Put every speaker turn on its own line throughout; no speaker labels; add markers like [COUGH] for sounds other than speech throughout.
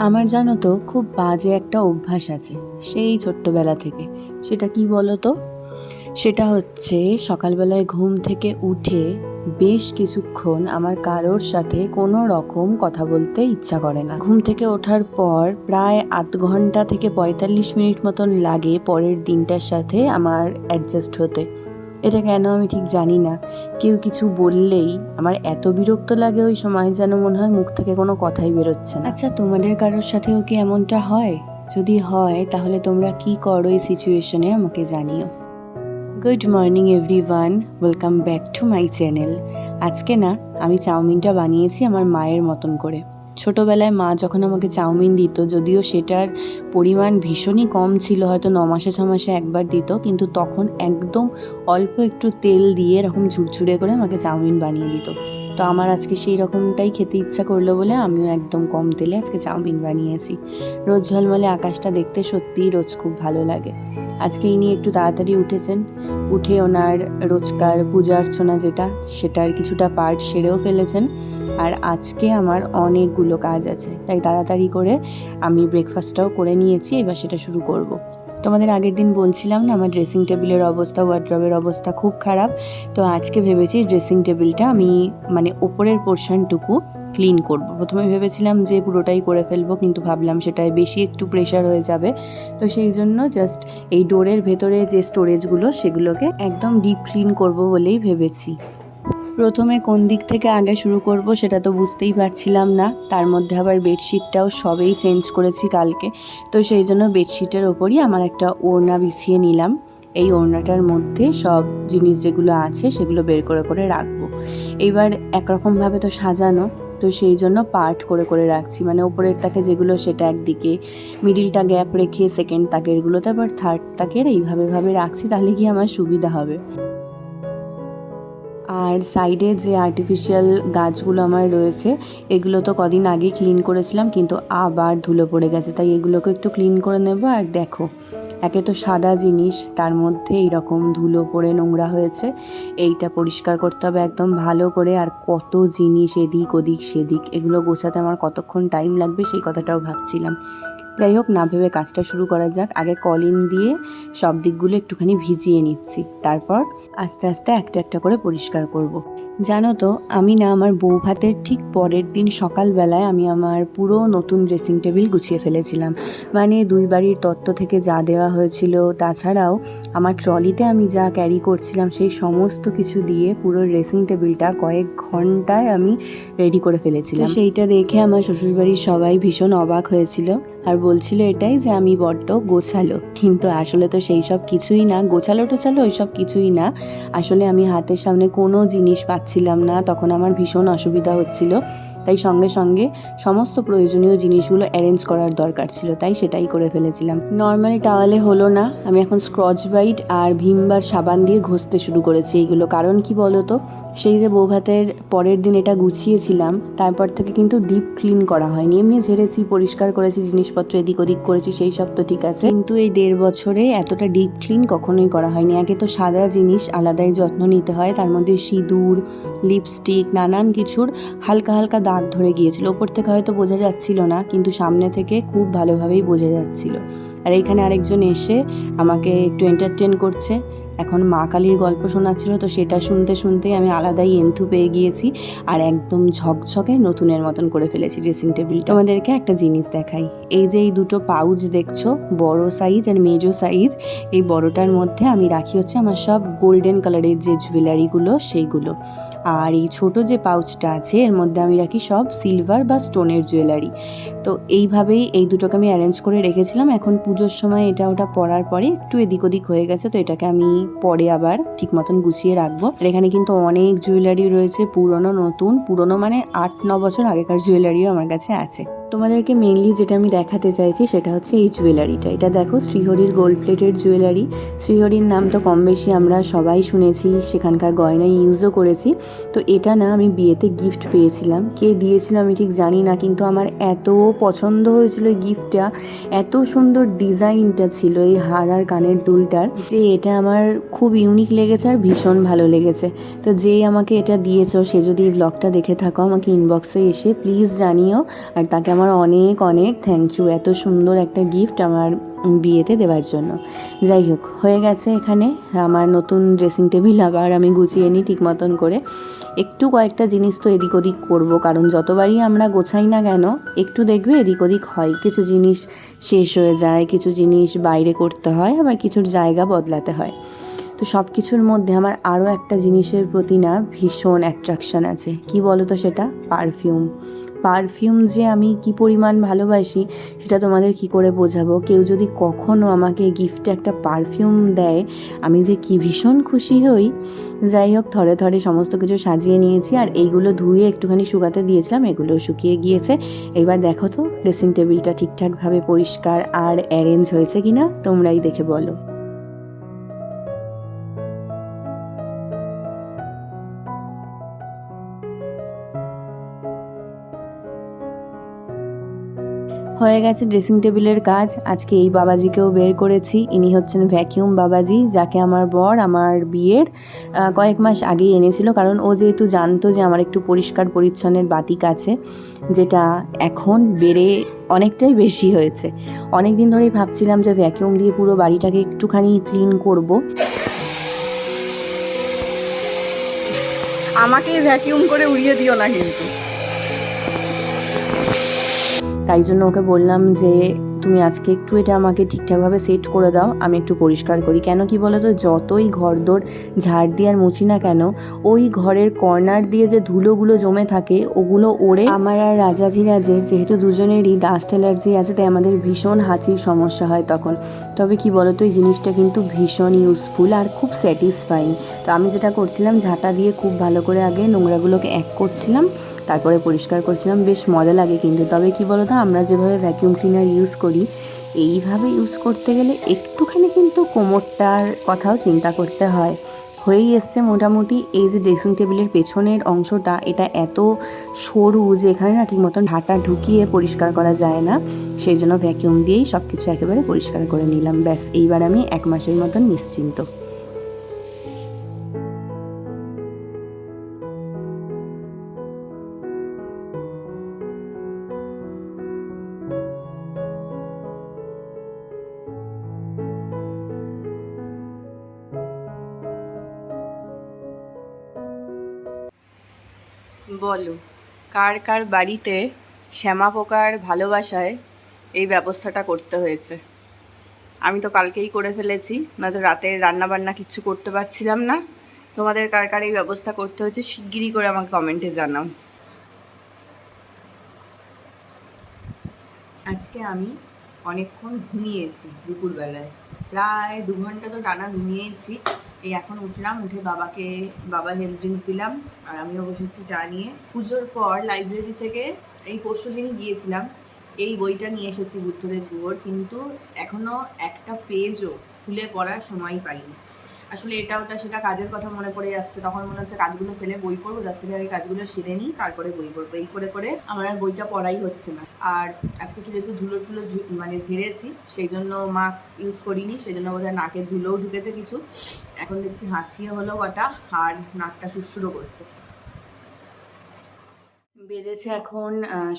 আমার জানো তো, খুব বাজে একটা অভ্যাস আছে, সেই ছোট্টবেলা থেকে। সেটা কি বলো তো? সেটা হচ্ছে সকালবেলায় ঘুম থেকে উঠে বেশ কিছুক্ষণ আমার কারোর সাথে কোনো রকম কথা বলতে ইচ্ছা করে না। ঘুম থেকে ওঠার পর প্রায় আধ ঘণ্টা থেকে পঁয়তাল্লিশ মিনিট মতন লাগে পরের দিনটার সাথে আমার অ্যাডজাস্ট হতে। এটা কেন আমি ঠিক জানি না। কেউ কিছু বললেই আমার এত বিরক্ত লাগে ওই সময় যেন মনে হয় মুখ থেকে কোনো কথাই বেরোচ্ছে না। আচ্ছা তোমাদের কারোর সাথেও কি এমনটা হয়? যদি হয়, তাহলে তোমরা কি করো এই সিচুয়েশনে আমাকে জানিও। Good morning everyone welcome back to my channel আজকে না, আমি চাউমিনটা বানিয়েছি আমার মায়ের মতন করে। ছোটোবেলায় মা যখন আমাকে চাউমিন দিত, যদিও সেটার পরিমাণ ভীষণই কম ছিল, হয়তো ন মাসে, ছ মাসে একবার দিত, কিন্তু তখন একদম অল্প একটু তেল দিয়ে এরকম ঝুরঝুরে করে আমাকে চাউমিন বানিয়ে দিত। তো আমার আজকে সেই রকমটাই খেতে ইচ্ছা করল বলে আমিও একদম কম তেলে আজকে চাউমিন বানিয়েছি। রোজ ঝলমলে আকাশটা দেখতে সত্যিই রোজ খুব ভালো লাগে। আজকে ইনি একটু তাড়াতাড়ি উঠেছেন। উঠে ওনার রোজকার পূজা অর্চনা যেটা, সেটার কিছুটা পার্ট সেরেও ফেলেছেন। আর আজকে আমার অনেকগুলো কাজ আছে, তাই তাড়াতাড়ি করে আমি ব্রেকফাস্টটাও করে নিয়েছি, এবার সেটা শুরু করব। তোমাদের আগের দিন বলছিলাম না, আমার ড্রেসিং টেবিলের অবস্থা ওয়ার্ড্রবের অবস্থা খুব খারাপ। তো আজকে ভেবেছি ড্রেসিং টেবিলটা আমি মানে ওপরের পোর্শনটুকু ক্লিন করব। প্রথমে ভেবেছিলাম যে পুরোটাই করে ফেলব, কিন্তু ভাবলাম সেটায় বেশি একটু প্রেশার হয়ে যাবে। তো সেই জন্য জাস্ট এই ডোরের ভেতরে যে স্টোরেজগুলো সেগুলোকে একদম ডিপ ক্লিন করব বলেই ভেবেছি। প্রথমে কোন দিক থেকে আগে শুরু করব সেটা তো বুঝতেই পারছিলাম না। তার মধ্যে আবার বেডশিটটাও সবেই চেঞ্জ করেছি কালকে। তো সেই জন্য বেডশিটের ওপরই আমার একটা ওড়না বিছিয়ে নিলাম। এই ওড়নাটার মধ্যে সব জিনিস যেগুলো আছে সেগুলো বের করে করে রাখব। এইবার একরকমভাবে তো সাজানো, তো সেই জন্য পার্ট করে করে রাখছি। মানে ওপরের তাকে যেগুলো সেটা একদিকে মিডিলটা গ্যাপ রেখে সেকেন্ড তাকেরগুলোতে, আবার থার্ড তাকের এইভাবে ভাবে রাখছি, তাহলে কি আমার সুবিধা হবে? আর সাইডে যে আর্টিফিশিয়াল গাছগুলো আমার রয়েছে, এগুলো তো কদিন আগে ক্লিন করেছিলাম, কিন্তু আবার ধুলো পড়ে গেছে। তাই এগুলোকে একটু ক্লিন করে নেব, আর দেখো, একে তো সাদা জিনিস, তার মধ্যে এইরকম ধুলো পড়ে নোংরা হয়েছে। এইটা পরিষ্কার করতে হবে একদম ভালো করে, আর কত জিনিস এদিক ওদিক সেদিক, এগুলো গোছাতে আমার কতক্ষণ টাইম লাগবে সেই কথাটাও ভাবছিলাম। যাই হোক না ভেবে কাজটা শুরু করা যাক। আগে কলিন দিয়ে সব দিকগুলো একটুখানি ভিজিয়ে নিচ্ছি। তারপর আস্তে আস্তে একটা একটা করে পরিষ্কার করব। জানো তো আমি না আমার বউ ভাতের ঠিক পরের দিন সকালবেলায় আমি আমার পুরো নতুন ড্রেসিং টেবিল গুছিয়ে ফেলেছিলাম। মানে দুই বাড়ির তত্ত্ব থেকে যা দেওয়া হয়েছিল তাছাড়াও আমার ট্রলিতে আমি যা ক্যারি করছিলাম সেই সমস্ত কিছু দিয়ে পুরো ড্রেসিং টেবিলটা কয়েক ঘন্টায় আমি রেডি করে ফেলেছিলাম। সেইটা দেখে আমার শ্বশুরবাড়ির সবাই ভীষণ অবাক হয়েছিল। আর বলছিল এটাই যে আমি বড্ড গোছালো। কিন্তু আসলে তো সেই সব কিছুই না। গোছালো টোছালো ওই সব কিছুই না। আসলে আমি হাতের সামনে কোনো জিনিস পাচ্ছিলাম না। তখন আমার ভীষণ অসুবিধা হচ্ছিল। তাই সঙ্গে সঙ্গে সমস্ত প্রয়োজনীয় জিনিসগুলো অ্যারেঞ্জ করার দরকার ছিল, তাই সেটাই করে ফেলেছিলাম। নর্মালি টাওয়ালে হলো না, আমি এখন স্ক্রচ বাইট আর ভীমবার সাবান দিয়ে ঘষতে শুরু করেছি এইগুলো। কারণ কি বলো তো সেই যে বৌভাতের পরের দিন এটা গুছিয়েছিলাম, তারপর থেকে কিন্তু ডিপ ক্লিন করা হয়নি। এমনি ঝেড়েছি, পরিষ্কার করেছি, জিনিসপত্র এদিক ওদিক করেছি, সেই সব তো ঠিক আছে। কিন্তু এই দেড় বছরে এতটা ডিপ ক্লিন কখনোই করা হয়নি। আগে তো সাদা জিনিস আলাদাই যত্ন নিতে হয়, তার মধ্যে সিঁদুর লিপস্টিক নানান কিছুর হালকা হালকা দাগ ধরে গিয়েছিল। ওপর থেকে হয়তো বোঝা যাচ্ছিল না, কিন্তু সামনে থেকে খুব ভালোভাবেই বোঝা যাচ্ছিল। আর এইখানে আরেকজন এসে আমাকে একটু এন্টারটেন করছে। এখন মা কালীর গল্প শোনাচ্ছিল, তো সেটা শুনতে শুনতেই আমি আলাদাই এন্থু পেয়ে গিয়েছি আর একদম ঝকঝকে নতুনের মতন করে ফেলেছি ড্রেসিং টেবিল তোমাদেরকে একটা জিনিস দেখাই, এই যে এই দুটো পাউচ দেখছ, বড় সাইজ আর মেজো সাইজ এই বড়টার মধ্যে আমি রাখি হচ্ছে আমার সব গোল্ডেন কালারের যে জুয়েলারিগুলো সেইগুলো। আর এই ছোট যে পাউচটা আছে, এর মধ্যে আমি রাখি সব সিলভার বা স্টোনের জুয়েলারি তো এইভাবেই এই দুটোকে আমি অ্যারেঞ্জ করে রেখেছিলাম, এখন পুজোর সময় এটা ওটা পরার পরে একটু এদিক ওদিক হয়ে গেছে, তো এটাকে আমি পরে আবার ঠিক মতন গুছিয়ে রাখব। আর এখানে কিন্তু অনেক জুয়েলারি রয়েছে, পুরনো, নতুন। পুরনো মানে আট, ন বছর আগেকার জুয়েলারিও আমার কাছে আছে। তোমাদেরকে মেনলি যেটা আমি দেখাতে চাইছি সেটা হচ্ছে এই জুয়েলারিটা এটা দেখো শ্রীহরির গোল্ড প্লেটেড জুয়েলারি শ্রীহরির নাম তো কম বেশি আমরা সবাই শুনেছি, সেখানকার গয়না ইউজও করেছি। তো এটা না আমি বিয়েতে গিফট পেয়েছিলাম। কে দিয়েছিল আমি ঠিক জানি না, কিন্তু আমার এত পছন্দ হয়েছিল এই গিফটটা এত সুন্দর ডিজাইনটা ছিল এই হার আর কানের দুলটার যে এটা আমার খুব ইউনিক লেগেছে আর ভীষণ ভালো লেগেছে। তো যেই আমাকে এটা দিয়েছ, সে যদি এই ব্লগটা দেখে থাকো, আমাকে ইনবক্সে এসে প্লিজ জানিও। আর তাকে আমার অনেক অনেক থ্যাংক ইউ এত সুন্দর একটা গিফট আমার বিয়েতে দেওয়ার জন্য। যাই হোক, হয়ে গেছে এখানে। আমার নতুন ড্রেসিং টেবিল আবার আমি গুছিয়ে নিই ঠিক মতন করে। একটু কয়েকটা জিনিস তো এদিক ওদিক করব, কারণ যতবারই আমরা গোছাই না কেন, একটু দেখবে এদিক ওদিক হয়। কিছু জিনিস শেষ হয়ে যায়, কিছু জিনিস বাইরে করতে হয়, আবার কিছুর জায়গা বদলাতে হয়। তো সব কিছুর মধ্যে আমার আরও একটা জিনিসের প্রতি না ভীষণ অ্যাট্রাকশান আছে। কি বলো তো সেটা? পারফিউম পারফিউম যে আমি কি পরিমাণ ভালোবাসি, সেটা তোমাদের কি করে বোঝাবো? কেউ যদি কখনও আমাকে গিফটে একটা পারফিউম দেয়, আমি যে কি ভীষণ খুশি হই। যাই হোক, থরে থরে সমস্ত কিছু সাজিয়ে নিয়েছি আর এইগুলো ধুয়ে একটুখানি শুকাতে দিয়েছিলাম, এগুলো শুকিয়ে গিয়েছে। এবার দেখো তো ড্রেসিং টেবিলটা ঠিকঠাকভাবে পরিষ্কার আর অ্যারেঞ্জ হয়েছে কিনা, তোমরাই দেখে বলো। হয়ে গেছে ড্রেসিং টেবিলের কাজ। আজকে এই বাবাজিকেও বের করেছি। ইনি হচ্ছেন ভ্যাকিউম বাবাজি, যাকে আমার বর, আমার বিয়ের কয়েক মাস আগেই এনেছিল। কারণ ও যেহেতু জানতো যে আমার একটু পরিষ্কার পরিচ্ছন্নের বাতিক আছে, যেটা এখন বেড়ে অনেকটাই বেশি হয়েছে। অনেক দিন ধরেই ভাবছিলাম যে ভ্যাকিউম দিয়ে পুরো বাড়িটাকে একটুখানি ক্লিন করব।
আমাকে ভ্যাকিউম করে উড়িয়ে দিও না কিন্তু।
তাই জন্য ওকে বললাম যে, তুমি আজকে একটু এটা আমাকে ঠিকঠাকভাবে সেট করে দাও, আমি একটু পরিষ্কার করি। কেন কি বলো তো যতই ঘরদোর ঝাড় দিয়ে আর মুছি না কেন, ওই ঘরের কর্নার দিয়ে যে ধুলোগুলো জমে থাকে, ওগুলো ওড়ে আমার আর রাজাধিরাজের যেহেতু দুজনেরই ডাস্ট অ্যালার্জি আছে, তাই আমাদের ভীষণ হাঁচির সমস্যা হয় তখন। তবে কি বলো তো এই জিনিসটা কিন্তু ভীষণ ইউজফুল আর খুব স্যাটিসফাইং তো আমি যেটা করছিলাম, ঝাঁটা দিয়ে খুব ভালো করে আগে নোংরাগুলোকে এক করছিলাম। তারপরে পরিষ্কার করছিলাম, বেশ মজা লাগে কিন্তু। তবে কি বলো তো আমরা যেভাবে ভ্যাকিউম ক্লিনার ইউজ করি, এইভাবে ইউজ করতে গেলে একটুখানি কিন্তু কোমরটার কথাও চিন্তা করতে হয়। হয়েই এসছে মোটামুটি এই যে ড্রেসিং টেবিলের পেছনের অংশটা, এটা এত সরু যে এখানে না ঠিক মতন ঢাটা ঢুকিয়ে পরিষ্কার করা যায় না। সেই জন্য ভ্যাকিউম দিয়েই সব কিছু একেবারে পরিষ্কার করে নিলাম। ব্যাস, এইবার আমি এক মাসের মতন নিশ্চিন্ত। বলো, কার কার বাড়িতে শ্যামা পোকার ভালোবাসায় এই ব্যবস্থাটা করতে হয়েছে? আমি তো কালকেই করে ফেলেছি, নয়তো রাতে রান্না বান্না কিচ্ছু করতে পারছিলাম না। তোমাদের কার কার এই ব্যবস্থা করতে হয়েছে শিগগিরই করে আমাকে কমেন্টে জানাও। আজকে আমি অনেকক্ষণ ঘুমিয়েছি দুপুরবেলায়। প্রায় দু ঘণ্টা তো টানা ঘুমিয়েছি। এই এখন উঠলাম, উঠে বাবাকে বাবা হেলথ ড্রিঙ্কস দিলাম, আর আমিও বসেছি চা নিয়ে। পুজোর পর লাইব্রেরি থেকে এই পরশু দিনই গিয়েছিলাম, এই বইটা নিয়ে এসেছি বুদ্ধদেব গুহর কিন্তু এখনও একটা পেজও খুলে পড়ার সময় পাইনি। আসলে এটা ওটা সেটা কাজের কথা মনে পড়ে যাচ্ছে। তখন মনে হচ্ছে কাজগুলো ফেলে বই পড়ব, যার থেকে আগে কাজগুলো সেরে নিই, তারপরে বই পড়ব। এই করে করে আমার আর বইটা পড়াই হচ্ছে না। আর আজকে একটু যেহেতু ধুলো ঠুলো মানে ঝেড়েছি সেই জন্য মাস্ক ইউজ করিনি সেই জন্য বোধহয় নাকের ধুলোও ঢুকেছে কিছু। এখন দেখছি হাঁচিয়ে হলো কটা, আর নাকটা শুশ্রুরও করছে। বেজেছে এখন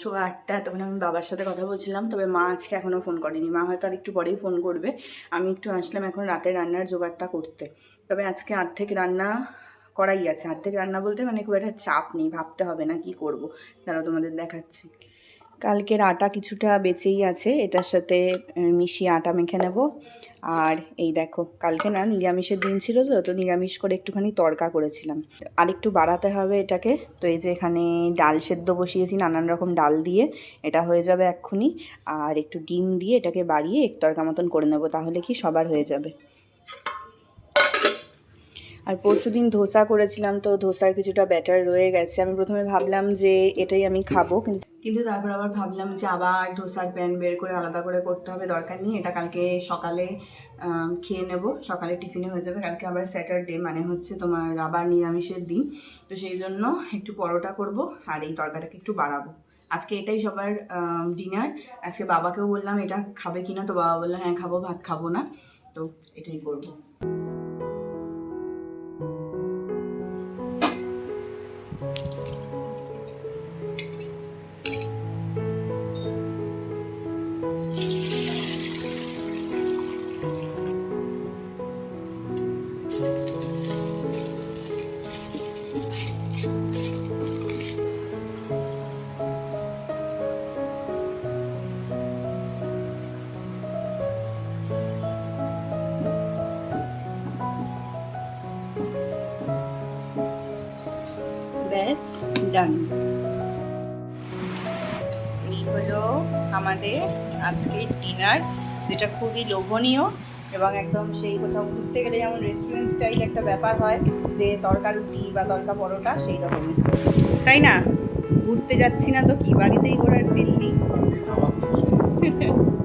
সোয়া আটটা, তখন আমি বাবার সাথে কথা বলছিলাম, তবে মা আজকে এখনও ফোন করেনি। মা হয়তো আর একটু পরেই ফোন করবে। আমি একটু আসলাম এখন রাতে রান্নার জোগাড়টা করতে। তবে আজকে আর্ধেক রান্না করাই আছে। আর্ধেক রান্না বলতে মানে খুব একটা চাপ নেই, ভাবতে হবে না কি করব। তারা তোমাদের দেখাচ্ছি। কালকের আটা কিছুটা বেঁচেই আছে, এটার সাথে মিশিয়ে আটা মেখে নেব। আর এই দেখো, কালকে না নিরামিষের দিন ছিল তো তো নিরামিষ করে একটুখানি তড়কা করেছিলাম। আর একটু বাড়াতে হবে এটাকে। তো এই যে এখানে ডাল সেদ্ধ বসিয়েছি নানান রকম ডাল দিয়ে, এটা হয়ে যাবে এক্ষুনি। আর একটু ডিম দিয়ে এটাকে বাড়িয়ে এক তরকা মতন করে নেব, তাহলে কি সবার হয়ে যাবে। আর পরশু দিন ধোসা করেছিলাম তো ধোসার কিছুটা ব্যাটার রয়ে গেছে। আমি প্রথমে ভাবলাম যে এটাই আমি খাব, কিন্তু কিন্তু তারপর আবার ভাবলাম যে আবার ধোসার প্যান বের করে আলাদা করে করতে হবে, দরকার নেই, এটা কালকে সকালে খেয়ে নেব, সকালে টিফিনে হয়ে যাবে। কালকে আবার স্যাটারডে মানে হচ্ছে তোমার আবার নিরামিষের দিন। তো সেই জন্য একটু পরোটা করব আর এই তরকারিটাকে একটু বাড়াবো। আজকে এটাই সবার ডিনার আজকে বাবাকেও বললাম, এটা খাবে কিনা? তো বাবা বলল হ্যাঁ খাব, ভাত খাব না। তো এটাই করব।
ডান এই হলো আমাদের আজকের ডিনার যেটা খুবই লোভনীয় এবং একদম সেই কোথাও ঘুরতে গেলে যেমন রেস্টুরেন্ট স্টাইল একটা ব্যাপার হয় যে তরকা রুটি বা তরকা পরোটা সেই রকমই। তাই না? ঘুরতে যাচ্ছি না তো কি? বাড়িতেই ঘোরার ফিল নেই। [LAUGHS]